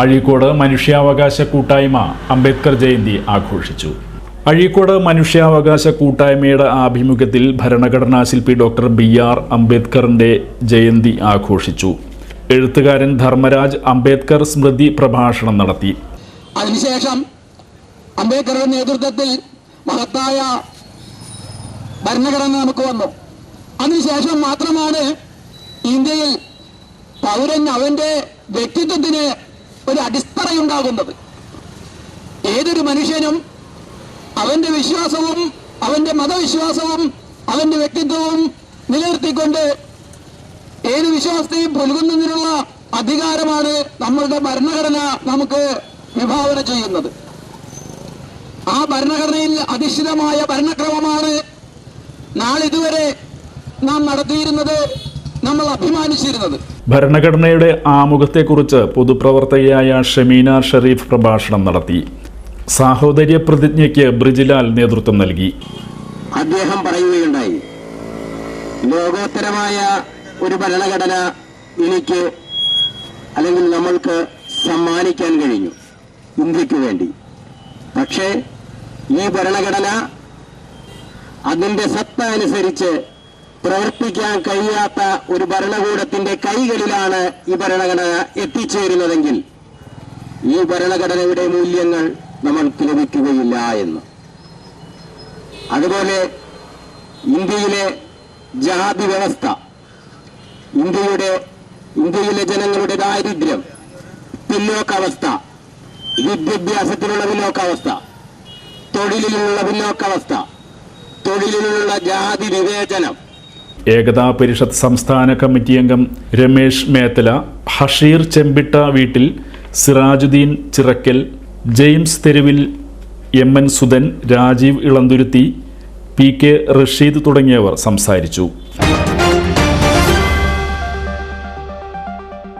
അഴീക്കോട് മനുഷ്യാവകാശ കൂട്ടായ്മ അംബേദ്കർ ജയന്തി ആഘോഷിച്ചു. അഴീക്കോട് മനുഷ്യാവകാശ കൂട്ടായ്മയുടെ ആഭിമുഖ്യത്തിൽ ഭരണഘടനാ ശില്പി ഡോക്ടർ ബി. ആർ. അംബേദ്കറിന്റെ ജയന്തി ആഘോഷിച്ചു. എഴുത്തുകാരൻ ധർമ്മരാജ് അംബേദ്കർ സ്മൃതി പ്രഭാഷണം നടത്തി. അതിനുശേഷം അംബേദ്കറുടെ നേതൃത്വത്തിൽ മഹത്തായ ഭരണഘടന നമുക്ക് വന്നു. അതിനുശേഷം മാത്രമാണ് ഇന്ത്യയിൽ പൗരൻ അവന്റെ വ്യക്തിത്വത്തിന് ഒരു അടിസ്ഥറയുണ്ടാകുന്നത് ഏതൊരു മനുഷ്യനും അവന്റെ വിശ്വാസവും അവന്റെ മതവിശ്വാസവും അവന്റെ വ്യക്തിത്വവും നിലനിർത്തിക്കൊണ്ട് ഏത് വിശ്വാസത്തെയും പുലുകുന്നതിനുള്ള അധികാരമാണ് നമ്മളുടെ ഭരണഘടന നമുക്ക് വിഭാവന ചെയ്യുന്നത്. ആ ഭരണഘടനയിൽ അധിഷ്ഠിതമായ ഭരണക്രമമാണ് നാളിതുവരെ നാം നടത്തിയിരുന്നത്. നമ്മൾ അഭിമാനിച്ചിരുന്നത്. ഭരണഘടനയുടെ ആമുഖത്തെക്കുറിച്ച് പൊതുപ്രവർത്തകയായ ഷമീന ഷെരീഫ് പ്രഭാഷണം നടത്തി. സാഹോദര്യ പ്രതിജ്ഞയ്ക്ക് ബ്രിജിലാൽ നേതൃത്വം നൽകി. അദ്ദേഹം പറയുകയുണ്ടായി ലോകോത്തരമായ ഒരു ഭരണഘടന എനിക്ക് അല്ലെങ്കിൽ നമ്മൾക്ക് സമ്മാനിക്കാൻ കഴിഞ്ഞു ഇന്ത്യയ്ക്ക് വേണ്ടി. പക്ഷേ ഈ ഭരണഘടന അതിന്റെ സത്ത അനുസരിച്ച് പ്രവർത്തിക്കാൻ കഴിയാത്ത ഒരു ഭരണകൂടത്തിന്റെ കൈകളിലാണ് ഈ ഭരണഘടന എത്തിച്ചേരുന്നതെങ്കിൽ ഈ ഭരണഘടനയുടെ മൂല്യങ്ങൾ നമ്മൾക്ക് ലഭിക്കുകയില്ല എന്ന്. അതുപോലെ ഇന്ത്യയിലെ ജാതി വ്യവസ്ഥ ഇന്ത്യയുടെ ഇന്ത്യയിലെ ജനങ്ങളുടെ ദാരിദ്ര്യം പിന്നോക്കാവസ്ഥ വിദ്യാഭ്യാസത്തിലുള്ള പിന്നോക്കാവസ്ഥ തൊഴിലിലുള്ള പിന്നോക്കാവസ്ഥ തൊഴിലിലുള്ള ജാതി വിവേചനം ഏകതാ പരിഷത്ത് സംസ്ഥാന കമ്മിറ്റി അംഗം രമേശ് മേത്തല ഹഷീർ ചെമ്പിട്ട വീട്ടിൽ സിറാജുദ്ദീൻ ചിറക്കൽ ജെയിംസ് തെരുവിൽ M N Sudhan Rajeev Elanthuruthi P K Rasheed തുടങ്ങിയവർ സംസാരിച്ചു.